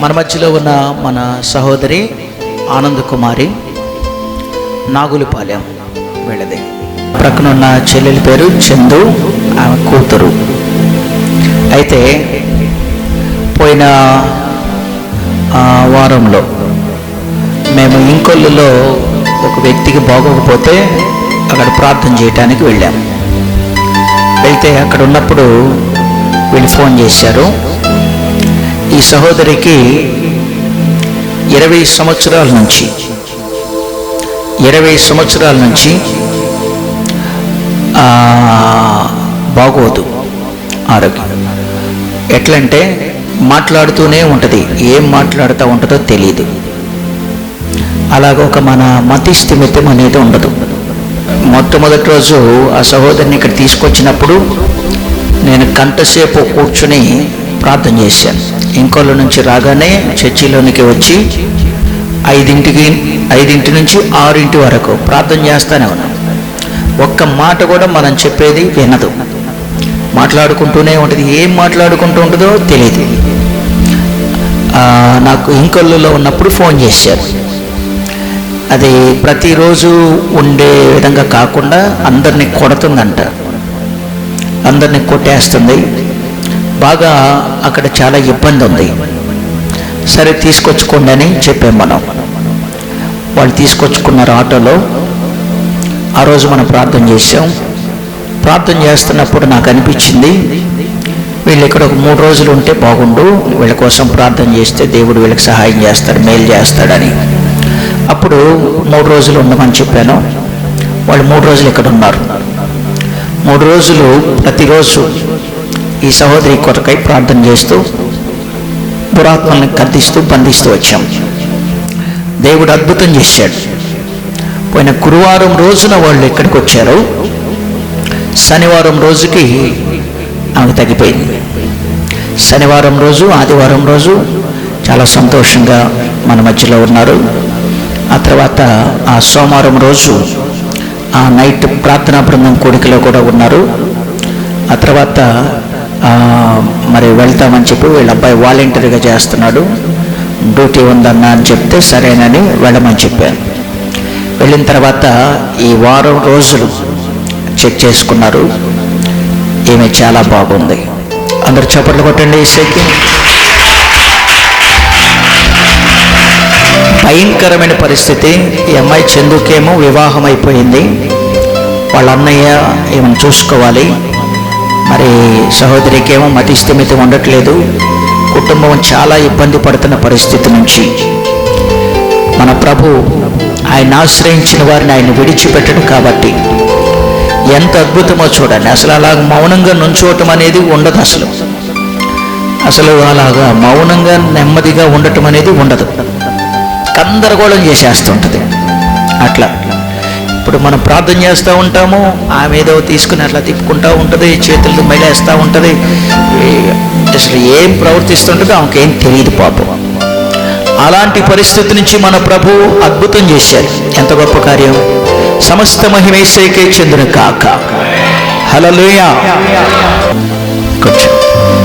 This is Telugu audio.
మన మధ్యలో ఉన్న మన సహోదరి ఆనంద్ కుమారి నాగులపాలెం వీళ్ళది. ప్రక్కనున్న చెల్లెలి పేరు చందు ఆమె కూతురు. అయితే పోయిన వారంలో మేము ఇంకొల్లులో ఒక వ్యక్తికి బాగోకపోతే అక్కడ ప్రార్థన చేయడానికి వెళ్ళాం. వెళ్తే అక్కడ ఉన్నప్పుడు వీళ్ళు ఫోన్ చేశారు. ఈ సహోదరికి ఇరవై సంవత్సరాల నుంచి ఇరవై సంవత్సరాల నుంచి బాగోదు ఆరోగ్యం. ఎట్లంటే మాట్లాడుతూనే ఉంటుంది ఏం మాట్లాడుతూ ఉంటుందో తెలియదు అలాగ ఒక మన మతి స్థిమితం అనేది ఉండదు. మొట్టమొదటి రోజు ఆ సహోదరిని ఇక్కడ తీసుకొచ్చినప్పుడు నేను గంటసేపు కూర్చుని ప్రార్థన చేశాను. ఇంకోళ్ళ నుంచి రాగానే చర్చిలోనికి వచ్చి ఐదింటికి ఐదింటి నుంచి ఆరింటి వరకు ప్రార్థన చేస్తానే ఉన్నాను ఒక్క మాట కూడా మనం చెప్పేది వినదు. మాట్లాడుకుంటూనే ఉంటుంది. ఏం మాట్లాడుకుంటూ ఉంటుందో తెలియదు నాకు ఇంకొల్లులో ఉన్నప్పుడు ఫోన్ చేశారు. అది ప్రతిరోజు ఉండే విధంగా కాకుండా అందరినీ కొడుతుందంట. అందరినీ కొట్టేస్తుంది. బాగా అక్కడ చాలా ఇబ్బంది ఉంది సరే తీసుకొచ్చుకోండి అని చెప్పాం మనం. వాళ్ళు తీసుకొచ్చుకున్నారు ఆటోలో. ఆ రోజు మనం ప్రార్థన చేసాం ప్రార్థన చేస్తున్నప్పుడు నాకు అనిపించింది వీళ్ళు ఇక్కడ ఒక మూడు రోజులు ఉంటే బాగుండు వీళ్ళ కోసం ప్రార్థన చేస్తే దేవుడు వీళ్ళకి సహాయం చేస్తాడు మేలు చేస్తాడని. అప్పుడు మూడు రోజులు ఉండమని చెప్పాను. వాళ్ళు మూడు రోజులు ఇక్కడ ఉన్నారు. మూడు రోజులు ప్రతిరోజు ఈ సహోదరి కొరకై ప్రార్థన చేస్తూ దురాత్మల్ని కద్దిస్తూ బంధిస్తూ వచ్చాం. దేవుడు అద్భుతం చేశాడు. పోయిన గురువారం రోజున వాళ్ళు ఎక్కడికి వచ్చారు శనివారం రోజుకి ఆమె తగ్గిపోయింది. శనివారం రోజు ఆదివారం రోజు చాలా సంతోషంగా మన మధ్యలో ఉన్నారు. ఆ తర్వాత ఆ సోమవారం రోజు ఆ నైట్ ప్రార్థనా బృందం కోడికలో కూడా ఉన్నారు. ఆ తర్వాత మరి వెళ్తామని చెప్పి వీళ్ళ అబ్బాయి వాలంటీర్గా చేస్తున్నాడు. డ్యూటీ ఉందన్నా అని చెప్తే సరేనని వెళ్ళమని చెప్పాను. వెళ్ళిన తర్వాత ఈ వారం రోజులు చెక్ చేసుకున్నారు. ఈమె చాలా బాగుంది. అందరు చప్పట్లు కొట్టండి ఈసేకి భయంకరమైన పరిస్థితి. ఈ అమ్మాయి చందుకేమో వివాహం అయిపోయింది వాళ్ళ అన్నయ్య ఏమైనా చూసుకోవాలి. మరి సహోదరికేమో మతి స్థిమితం ఉండట్లేదు. కుటుంబం చాలా ఇబ్బంది పడుతున్న పరిస్థితి నుంచి మన ప్రభు ఆయన ఆశ్రయించిన వారిని ఆయన విడిచిపెట్టడు కాబట్టి ఎంత అద్భుతమో చూడండి. అసలు అలా మౌనంగా నుంచోవటం అనేది ఉండదు అసలు. అసలు అలాగా మౌనంగా నెమ్మదిగా ఉండటం అనేది ఉండదు. గందరగోళం చేసేస్తుంటుంది. అట్లా. ఇప్పుడు మనం ప్రార్థన చేస్తూ ఉంటాము. ఆమె ఏదో తీసుకుని అట్లా తిప్పుకుంటూ ఉంటుంది చేతులు మెలేస్తూ ఉంటుంది. అసలు ఏం ప్రవర్తిస్తుంటుందో ఆమెకి ఏం తెలియదు పాపం. అలాంటి పరిస్థితి నుంచి మన ప్రభు అద్భుతం చేశారు. ఎంత గొప్ప కార్యం. సమస్త మహిమేశ్వరికే చెందిన కాక హలలుయా కొంచెం.